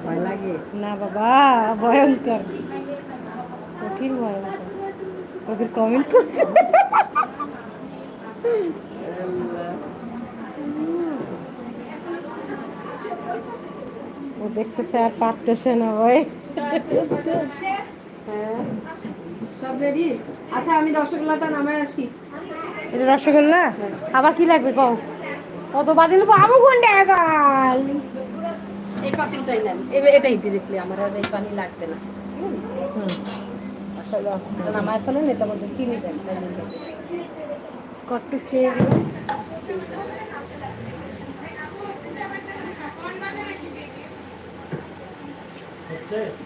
ভয় না বাবা, ভয়ঙ্কর। কঠিন ভয়ঙ্কর। ওদের কমেন্ট করছে। ও দেখতেছে আর পারতেছে না ভাই হ্যাঁ। সব রেডি আচ্ছা আমি রসগোল্লাটা নামায় আসি। এটা রসগোল্লা? আবার কি লাগবে কও? কত বাদিল আমু কোনটা এগাল এই পাতিলটাই নেন। এবার এটাই ডিরেক্টলি আমার আর এই পানি লাগবে না। এটা নামায় ফেলেন এটার মধ্যে চিনি দেন হয়ে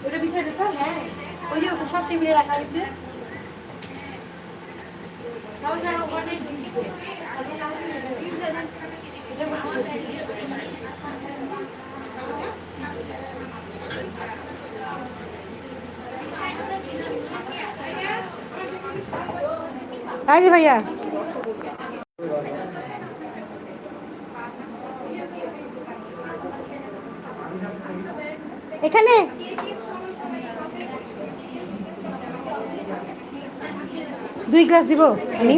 ওটা দিত হ্যাঁ। ওই যে সব টেবিলে রাখা হয়েছে। হ্যাঁ জি ভাইয়া। এখানে? দুই গ্লাস দিব? আমি?